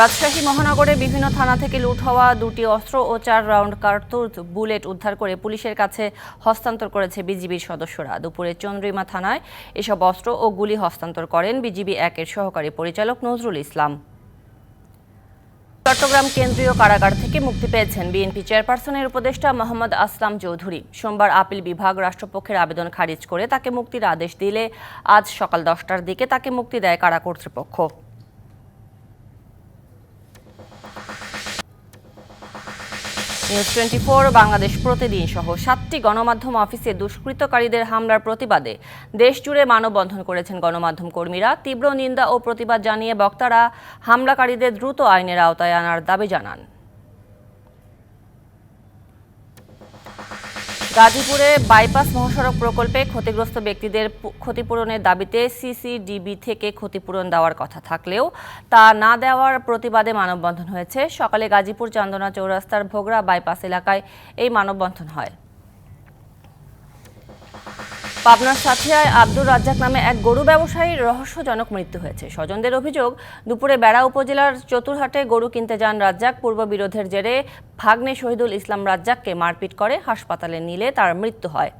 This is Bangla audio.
রাজশাহী মহানগরে বিভিন্ন থানা থেকে লুট হওয়া দুটি অস্ত্র ও চার রাউন্ড কার্তুজ বুলেট উদ্ধার করে পুলিশের কাছে হস্তান্তর করেছে বিজিবির সদস্যরা। দুপুরে চন্দ্রিমা থানায় এসব অস্ত্র ও গুলি হস্তান্তর করেন বিজিবি একের সহকারী পরিচালক নজরুল ইসলাম। চট্টগ্রাম কেন্দ্রীয় কারাগার থেকে মুক্তি পেয়েছেন বিএনপি চেয়ারপারসনের উপদেষ্টা মোহাম্মদ আসলাম চৌধুরী। সোমবার আপিল বিভাগ রাষ্ট্রপক্ষের আবেদন খারিজ করে তাকে মুক্তির আদেশ দিলে আজ সকাল দশটার দিকে তাকে মুক্তি দেয় কারা কর্তৃপক্ষ। নিউজ টোয়েন্টি ফোর, বাংলাদেশ প্রতিদিন সহ সাতটি গণমাধ্যম অফিসে দুষ্কৃতকারীদের হামলার প্রতিবাদে দেশজুড়ে মানববন্ধন করেছেন গণমাধ্যম কর্মীরা। তীব্র নিন্দা ও প্রতিবাদ জানিয়ে বক্তারা হামলাকারীদের দ্রুত আইনের আওতায় আনার দাবি জানান। গাজীপুরে বাইপাস মহাসড়ক প্রকল্পে ক্ষতিগ্রস্ত ব্যক্তিদের ক্ষতিপূরণের দাবিতে সিসিডিবি থেকে ক্ষতিপূরণ দেওয়ার কথা থাকলেও তা না দেওয়ার প্রতিবাদে মানববন্ধন হয়েছে। সকালে গাজীপুর চন্দনা চৌরাস্তার ভোগড়া বাইপাস এলাকায় এই মানববন্ধন হয়। পাবনার সাথিয়ায় আব্দুর রাজ্জাক নামে এক গরু ব্যবসায়ীর রহস্যজনক মৃত্যু হয়েছে। স্বজনদের অভিযোগ, দুপুরে বেড়া উপজেলার চতুরহাটে গরু কিনতে যান রাজ্জাক। পূর্ব বিরোধের জেরে ভাগ্নে শহীদুল ইসলাম রাজ্জাককে মারপিট করে হাসপাতালে নিলে তার মৃত্যু হয়।